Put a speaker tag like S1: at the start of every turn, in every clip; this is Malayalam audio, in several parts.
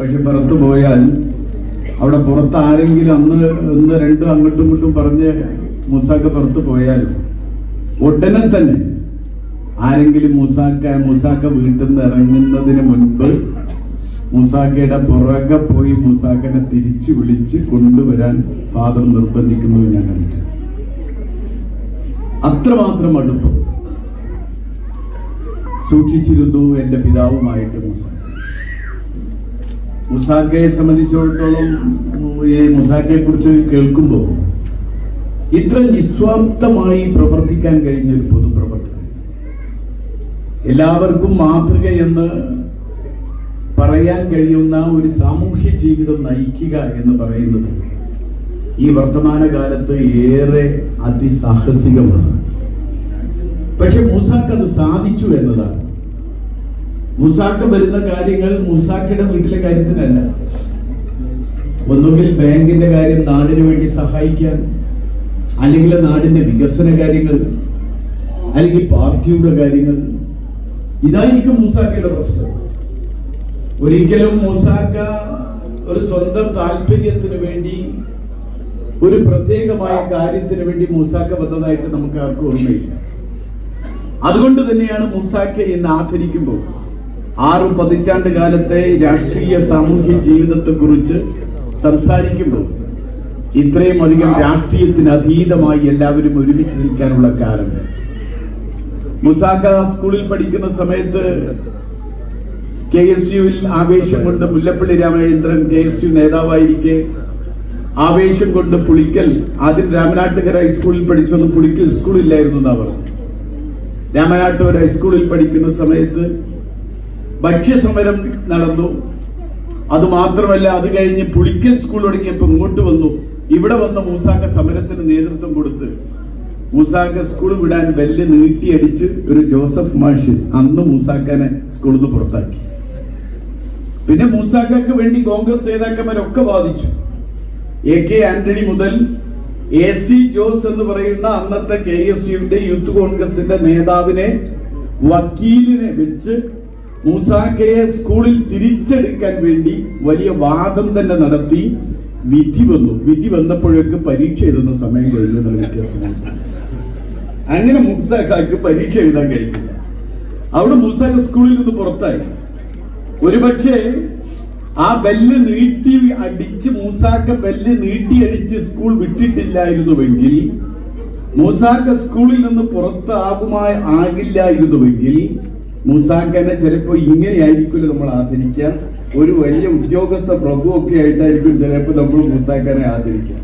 S1: പക്ഷെ പുറത്തു പോയാൽ അവിടെ പുറത്ത് ആരെങ്കിലും അന്ന് ഒന്ന് രണ്ടും അങ്ങോട്ടും ഇങ്ങോട്ടും പറഞ്ഞ് മൂസാക്ക പുറത്ത് പോയാൽ ഉടനെ തന്നെ ആരെങ്കിലും മൂസാക്ക മൂസാക്ക വീട്ടിൽ നിന്ന് ഇറങ്ങുന്നതിന് മുൻപ് മൂസാക്കയുടെ പുറകെ പോയി മൂസാക്കനെ തിരിച്ചു വിളിച്ച് കൊണ്ടുവരാൻ ഫാദർ നിർബന്ധിക്കുന്നത് ഞാൻ കണ്ടിട്ടുണ്ട്. അത്രമാത്രം അടുപ്പം സൂക്ഷിച്ചിരുന്നു എന്റെ പിതാവുമായിട്ട് മൂസാക്ക. മുസാക്കയെ സംബന്ധിച്ചിടത്തോളം ഈ മുസാക്കയെ കുറിച്ച് കേൾക്കുമ്പോൾ ഇത്ര നിസ്വാർത്ഥമായി പ്രവർത്തിക്കാൻ കഴിഞ്ഞ ഒരു പൊതുപ്രവർത്തകൻ. എല്ലാവർക്കും മാതൃക എന്ന് പറയാൻ കഴിയുന്ന ഒരു സാമൂഹ്യ ജീവിതം നയിക്കുക എന്ന് പറയുന്നത് ഈ വർത്തമാന കാലത്ത് ഏറെ അതിസാഹസികമാണ്. പക്ഷെ മൂസാക്ക് അത് സാധിച്ചു എന്നതാണ്. മൂസാക്ക് വരുന്ന കാര്യങ്ങൾ മൂസാക്കയുടെ വീട്ടിലെ കാര്യത്തിനല്ല. ഒന്നുകിൽ ബാങ്കിന്റെ കാര്യം നാടിന് വേണ്ടി സഹായിക്കാൻ അല്ലെങ്കിൽ നാടിന്റെ വികസന കാര്യങ്ങൾ അല്ലെങ്കിൽ പാർട്ടിയുടെ കാര്യങ്ങൾ. ഇതായിരിക്കും മൂസാക്കയുടെ പ്രശ്നം. ഒരിക്കലും മൂസാക്ക ഒരു സ്വന്തം താല്പര്യത്തിന് വേണ്ടി ഒരു പ്രത്യേകമായ കാര്യത്തിന് വേണ്ടി മൂസാക്ക വന്നതായിട്ട് നമുക്ക് ആർക്കും ഓർമ്മയില്ല. അതുകൊണ്ട് തന്നെയാണ് മൂസാക്ക ഇന്ന് ആദരിക്കുമ്പോൾ ആറു പതിറ്റാണ്ട് കാലത്തെ രാഷ്ട്രീയ സാമൂഹ്യ ജീവിതത്തെ കുറിച്ച് സംസാരിക്കുമ്പോൾ ഇത്രയും അധികം രാഷ്ട്രീയത്തിന് അതീതമായി എല്ലാവരും ഒരുമിച്ച് നിൽക്കാനുള്ള കാരണം. മുസാക്ക സ്കൂളിൽ പഠിക്കുന്ന സമയത്ത് കെ എസ് യുവിൽ ആവേശം കൊണ്ട് Mullappally Ramachandran K S U നേതാവായിരിക്കെ ആവേശം കൊണ്ട് പുളിക്കൽ ആദ്യം രാമനാട്ടുകര ഹൈസ്കൂളിൽ പഠിച്ചൊന്ന് പുളിക്കൽ സ്കൂളില്ലായിരുന്നു എന്നാ പറഞ്ഞു. രാമനാട്ടുകര ഹൈസ്കൂളിൽ പഠിക്കുന്ന സമയത്ത് ഭക്ഷ്യസമരം നടന്നു. അത് മാത്രമല്ല അത് കഴിഞ്ഞ് പുളിക്കൽ സ്കൂൾ തുടങ്ങിയപ്പോൾ ഇങ്ങോട്ട് വന്നു. ഇവിടെ വന്ന മൂസാക്ക സമരത്തിന് നേതൃത്വം കൊടുത്ത് മൂസാക്ക സ്കൂൾ വിടാൻ വെല്ല് നീട്ടിയടിച്ച് ഒരു ജോസഫ് മാഷ് അന്ന് മൂസാക്കനെ സ്കൂളിൽ നിന്ന് പുറത്താക്കി. പിന്നെ മൂസാക്കക്ക് വേണ്ടി കോൺഗ്രസ് നേതാക്കന്മാരൊക്കെ വാദിച്ചു. എ കെ ആന്റണി മുതൽ എ സി ജോസ് എന്ന് പറയുന്ന അന്നത്തെ കെ എസ് യുവിന്റെ യൂത്ത് കോൺഗ്രസിന്റെ നേതാവിനെ വക്കീലിനെ വെച്ച് മൂസാക്കയെ സ്കൂളിൽ തിരിച്ചെടുക്കാൻ വേണ്ടി വലിയ വാദം തന്നെ നടത്തി വിധി വന്നു. വിധി വന്നപ്പോഴേക്ക് പരീക്ഷ എഴുതുന്ന സമയം കഴിഞ്ഞു എന്നുള്ള വ്യത്യാസം. അങ്ങനെ മൂസാക്കാക്ക് പരീക്ഷ എഴുതാൻ കഴിഞ്ഞില്ല. അവിടെ മൂസാക്ക സ്കൂളിൽ നിന്ന് പുറത്തായി. ഒരുപക്ഷെ ആ ബെല്ല് നീട്ടി അടിച്ച് മൂസാക്ക ബെല്ല് നീട്ടി അടിച്ച് സ്കൂൾ വിട്ടിട്ടില്ലായിരുന്നുവെങ്കിൽ മൂസാക്ക സ്കൂളിൽ നിന്ന് പുറത്താകുമായി ആകില്ലായിരുന്നുവെങ്കിൽ മൂസാക്കനെ ചിലപ്പോൾ ഇങ്ങനെയായിരിക്കില്ല നമ്മൾ ആദരിക്കുക. ഒരു വലിയ ഉദ്യോഗസ്ഥ പ്രഭു ഒക്കെ ആയിട്ടായിരിക്കും ചിലപ്പോൾ നമ്മൾ മൂസാക്കനെ ആദരിക്കുക.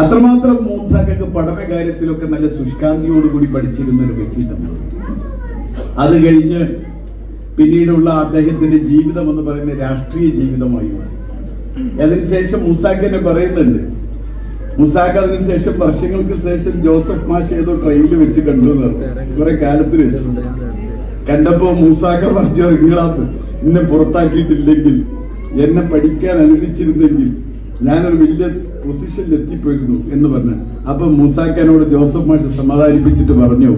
S1: അത്രമാത്രം മൂസാക്കക്ക് പഠന കാര്യത്തിലൊക്കെ നല്ല ശുഷ്കാന്തിയോടുകൂടി പഠിച്ചിരുന്ന ഒരു വ്യക്തിത്വമാണ് അത് കഴിഞ്ഞ് പിന്നീടുള്ള അദ്ദേഹത്തിന്റെ ജീവിതം എന്ന് പറയുന്ന രാഷ്ട്രീയ ജീവിതമായി മാറി. അതിനുശേഷം മൂസാക്കനെ പറയുന്നുണ്ട്. മുസാഖ അതിനുശേഷം വർഷങ്ങൾക്ക് ശേഷം ജോസഫ് മാഷ് ഏതോ ട്രെയിനിൽ വെച്ച് കണ്ടു. കുറെ കാലത്തിന് കണ്ടപ്പോ മൂസാക്ക പറഞ്ഞു ഇങ്ങളാപ്പ് എന്നെ പുറത്താക്കിയിട്ടില്ലെങ്കിൽ എന്നെ പഠിക്കാൻ അനുവദിച്ചിരുന്നെങ്കിൽ ഞാനൊരു വലിയ പൊസിഷനിൽ എത്തിപ്പോയിരുന്നു എന്ന് പറഞ്ഞു. അപ്പൊ മൂസാക്കനോട് ജോസഫ് മാഷ് സമാധാനിപ്പിച്ചിട്ട് പറഞ്ഞു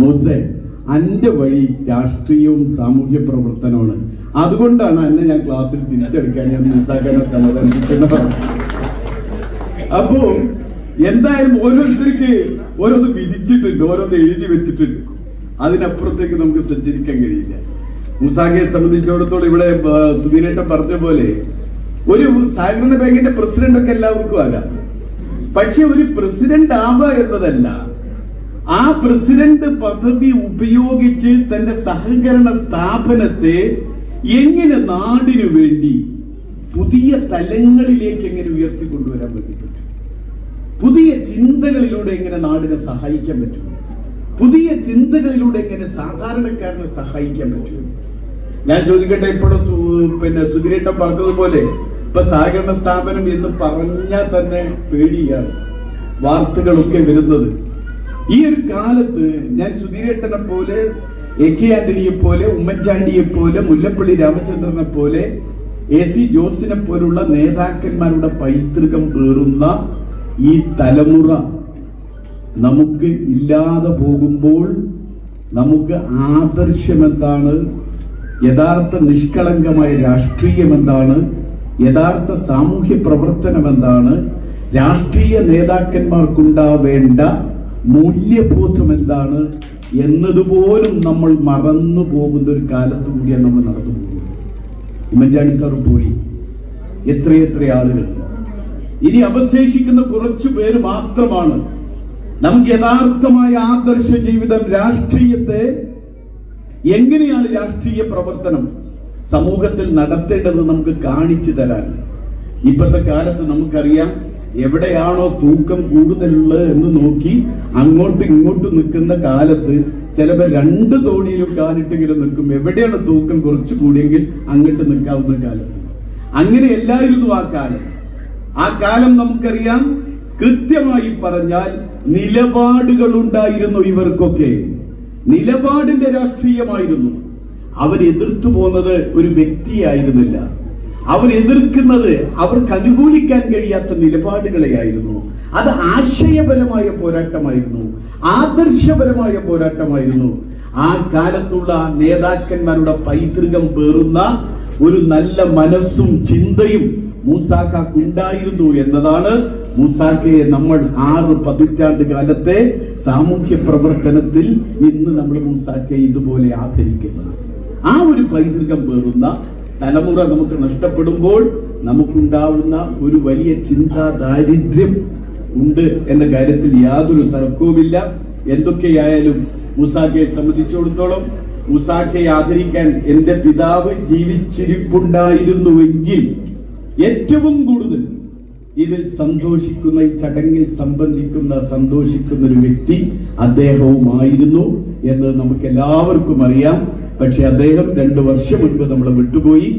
S1: മൂസേ അന്റെ വഴി രാഷ്ട്രീയവും സാമൂഹ്യ പ്രവർത്തനമാണ്. അതുകൊണ്ടാണ് എന്നെ ഞാൻ ക്ലാസ്സിൽ തിരിച്ചെടുക്കാൻ ഞാൻ മൂസാക്കനെ സമാധാനിപ്പിക്കുന്നത് അപ്പോ എന്തായാലും ഓരോരുത്തർക്ക് ഓരോന്ന് വിധിച്ചിട്ടുണ്ട് ഓരോന്ന് എഴുതി വെച്ചിട്ടുണ്ട്. അതിനപ്പുറത്തേക്ക് നമുക്ക് സഞ്ചരിക്കാൻ കഴിയില്ല. മുസാഖയെ സംബന്ധിച്ചിടത്തോളം ഇവിടെ സുധീരേട്ടൻ പറഞ്ഞ പോലെ ഒരു സഹകരണ ബാങ്കിന്റെ പ്രസിഡന്റ് ഒക്കെ എല്ലാവർക്കും ആകാം. പക്ഷെ ഒരു പ്രസിഡന്റ് ആവുക എന്നതല്ല. ആ പ്രസിഡന്റ് പദവി ഉപയോഗിച്ച് തന്റെ സഹകരണ സ്ഥാപനത്തെ എങ്ങനെ നാടിനു വേണ്ടി പുതിയ തലങ്ങളിലേക്ക് എങ്ങനെ ഉയർത്തിക്കൊണ്ടുവരാൻ വേണ്ടി പറ്റും പുതിയ ചിന്തകളിലൂടെ എങ്ങനെ നാടിനെ സഹായിക്കാൻ പറ്റും? പുതിയ ചിന്തകളിലൂടെ എങ്ങനെ സാധാരണക്കാരനെ സഹായിക്കാൻ പറ്റും? ഞാൻ ചോദിക്കട്ടെ ഇപ്പോഴും പിന്നെ സുധിരേട്ടൻ പറഞ്ഞതുപോലെ ഇപ്പൊ സഹകരണ സ്ഥാപനം എന്ന് പറഞ്ഞാൽ തന്നെ പേടിയാണ്. വാർത്തകളൊക്കെ വരുന്നത്. ഈ ഒരു കാലത്ത് ഞാൻ സുധീരേട്ടനെ പോലെ എ കെ ആന്റണിയെ പോലെ ഉമ്മൻചാണ്ടിയെ പോലെ മുല്ലപ്പള്ളി രാമചന്ദ്രനെ പോലെ എ സി ജോസിനെ പോലുള്ള നേതാക്കന്മാരുടെ പൈതൃകം പേറുന്ന ഈ തലമുറ നമുക്ക് ഇല്ലാതെ പോകുമ്പോൾ നമുക്ക് ആദർശം എന്താണ് യഥാർത്ഥ നിഷ്കളങ്കമായ രാഷ്ട്രീയം എന്താണ് യഥാർത്ഥ സാമൂഹ്യ പ്രവർത്തനം എന്താണ് രാഷ്ട്രീയ നേതാക്കന്മാർക്കുണ്ടാവേണ്ട മൂല്യബോധം എന്താണ് എന്നതുപോലും നമ്മൾ മറന്നു പോകുന്ന ഒരു കാലത്ത് കൂടിയാണ് നമ്മൾ നടന്നു പോകുന്നത്. ഉമ്മൻചാണ്ടി സാർ പോയി. എത്രയെത്ര ആളുകൾ. ഇനി അവശേഷിക്കുന്ന കുറച്ചു പേര് മാത്രമാണ്. നമുക്ക് യഥാർത്ഥമായ ആദർശ ജീവിതം രാഷ്ട്രീയത്തെ എങ്ങനെയാണ് രാഷ്ട്രീയ പ്രവർത്തനം സമൂഹത്തിൽ നടത്തേണ്ടത് നമുക്ക് കാണിച്ചു തരാൻ? ഇപ്പോഴത്തെ കാലത്ത് നമുക്കറിയാം എവിടെയാണോ തൂക്കം കൂടുതലുള്ളത് എന്ന് നോക്കി അങ്ങോട്ടും ഇങ്ങോട്ടും നിൽക്കുന്ന കാലത്ത് ചിലപ്പോൾ രണ്ട് തോണിയിലും കാലിട്ടെങ്കിലും നിൽക്കും. എവിടെയാണ് തൂക്കം കുറച്ച് കൂടിയെങ്കിൽ അങ്ങോട്ട് നിൽക്കാവുന്ന കാലത്ത്. അങ്ങനെ എല്ലായിരുന്നു ആ കാലം. ആ കാലം നമുക്കറിയാം കൃത്യമായി പറഞ്ഞാൽ നിലപാടുകൾ ഉണ്ടായിരുന്നു ഇവർക്കൊക്കെ. നിലപാടിന്റെ രാഷ്ട്രീയമായിരുന്നു. അവരെതിർത്തു പോകുന്നത് ഒരു വ്യക്തിയായിരുന്നില്ല. അവരെതിർക്കുന്നത് അവർക്ക് അനുകൂലിക്കാൻ കഴിയാത്ത നിലപാടുകളെയായിരുന്നു. അത് ആശയപരമായ പോരാട്ടമായിരുന്നു. ആദർശപരമായ പോരാട്ടമായിരുന്നു. ആ കാലത്തുള്ള നേതാക്കന്മാരുടെ പൈതൃകം പേറുന്ന ഒരു നല്ല മനസ്സും ചിന്തയും മൂസാക്കുണ്ടായിരുന്നു എന്നതാണ് മൂസാക്കയെ നമ്മൾ ആറ് പതിറ്റാണ്ട് കാലത്തെ സാമൂഹ്യ പ്രവർത്തനത്തിൽ ഇന്ന് നമ്മൾ മൂസാക്കയെ ഇതുപോലെ ആദരിക്കുന്നത്. ആ ഒരു പൈതൃകം പേറുന്ന തലമുറ നമുക്ക് നഷ്ടപ്പെടുമ്പോൾ നമുക്കുണ്ടാവുന്ന ഒരു വലിയ ചിന്താ ദാരിദ്ര്യം ഉണ്ട് എന്ന കാര്യത്തിൽ യാതൊരു തർക്കവുമില്ല. എന്തൊക്കെയായാലും മുസാഖയെ സംബന്ധിച്ചിടത്തോളം മുസാഖയെ ആദരിക്കാൻ എന്റെ പിതാവ് ജീവിച്ചിരിപ്പുണ്ടായിരുന്നുവെങ്കിൽ ഏറ്റവും കൂടുതൽ ഇതിൽ സന്തോഷിക്കുന്ന ഈ ചടങ്ങിൽ സംബന്ധിക്കുന്ന സന്തോഷിക്കുന്ന ഒരു വ്യക്തി അദ്ദേഹവുമായിരുന്നു എന്ന് നമുക്ക് എല്ലാവർക്കും അറിയാം. പക്ഷെ അദ്ദേഹം രണ്ടു വർഷം മുൻപ് നമ്മൾ വിട്ടുപോയി.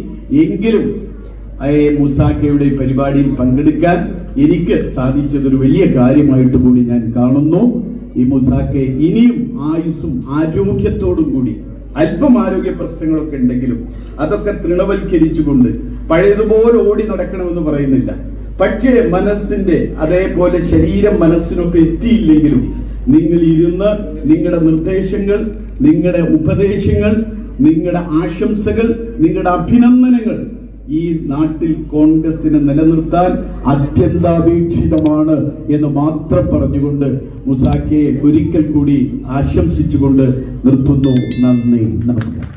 S1: എങ്കിലും മുസാക്കയുടെ പരിപാടിയിൽ പങ്കെടുക്കാൻ എനിക്ക് സാധിച്ചതൊരു വലിയ കാര്യമായിട്ട് കൂടി ഞാൻ കാണുന്നു. ഈ മുസാക്കെ ഇനിയും ആയുസ്സും ആരോഗ്യത്തോടും കൂടി അല്പം ആരോഗ്യ പ്രശ്നങ്ങളൊക്കെ ഉണ്ടെങ്കിലും അതൊക്കെ തൃണവൽക്കരിച്ചുകൊണ്ട് പഴയതുപോലെ ഓടി നടക്കണമെന്ന് പറയുന്നില്ല. പക്ഷേ മനസ്സിന്റെ അതേപോലെ ശരീരം മനസ്സിനൊക്കെ എത്തിയില്ലെങ്കിലും നിങ്ങൾ ഇരുന്ന് നിങ്ങളുടെ നിർദ്ദേശങ്ങൾ നിങ്ങളുടെ ഉപദേശങ്ങൾ നിങ്ങളുടെ ആശംസകൾ നിങ്ങളുടെ അഭിനന്ദനങ്ങൾ ഈ നാട്ടിൽ കോൺഗ്രസിനെ നിലനിർത്താൻ അത്യന്താപേക്ഷിതമാണ് എന്ന് മാത്രം പറഞ്ഞുകൊണ്ട് മുസാക്കയെ ഒരിക്കൽ കൂടി ആശംസിച്ചുകൊണ്ട് നിർത്തുന്നു. നന്ദി. നമസ്കാരം.